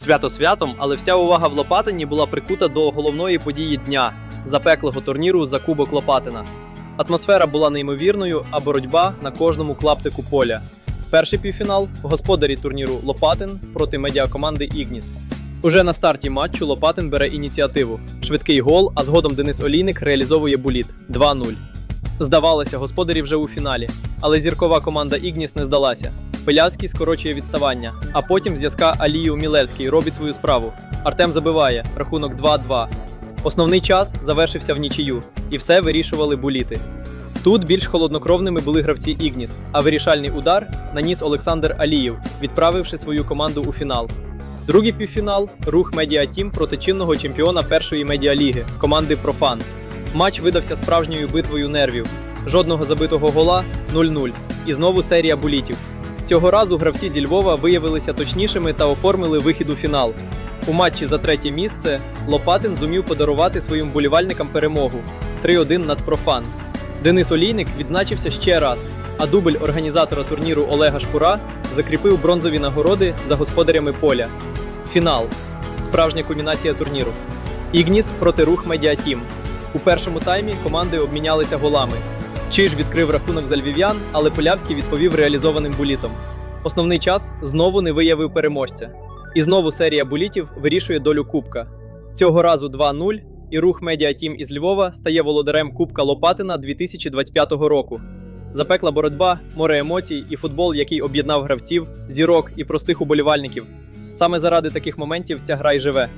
Свято святом, але вся увага в Лопатині була прикута до головної події дня запеклого турніру за Кубок Лопатина. Атмосфера була неймовірною, а боротьба на кожному клаптику поля. Перший півфінал господарі турніру Лопатин проти медіакоманди Ігніс. Уже на старті матчу Лопатин бере ініціативу. Швидкий гол, а згодом Денис Олійник реалізовує буліт 2-0. Здавалося, господарі вже у фіналі, але зіркова команда Ігніс не здалася. Пилявський скорочує відставання, а потім зв'язка Алію Мілевський робить свою справу. Артем забиває рахунок 2-2. Основний час завершився в нічию, і все вирішували буліти. Тут більш холоднокровними були гравці Ігніс, а вирішальний удар наніс Олександр Алієв, відправивши свою команду у фінал. Другий півфінал рух Медіа Тім проти чинного чемпіона першої медіаліги команди Профан. Матч видався справжньою битвою нервів. Жодного забитого гола 0-0. І знову серія булітів. Цього разу гравці зі Львова виявилися точнішими та оформили вихід у фінал. У матчі за третє місце Лопатин зумів подарувати своїм болівальникам перемогу 3-1 над профан. Денис Олійник відзначився ще раз, а дубль організатора турніру Олега Шпура закріпив бронзові нагороди за господарями поля. Фінал справжня кульмінація турніру. Ігніс проти рух Медіатім. У першому таймі команди обмінялися голами. Чиж відкрив рахунок за львів'ян, але Полявський відповів реалізованим булітом. Основний час знову не виявив переможця. І знову серія булітів вирішує долю Кубка. Цього разу 2-0, і рух Медіатім із Львова стає володарем Кубка Лопатина 2025 року. Запекла боротьба, море емоцій і футбол, який об'єднав гравців, зірок і простих уболівальників. Саме заради таких моментів ця гра й живе.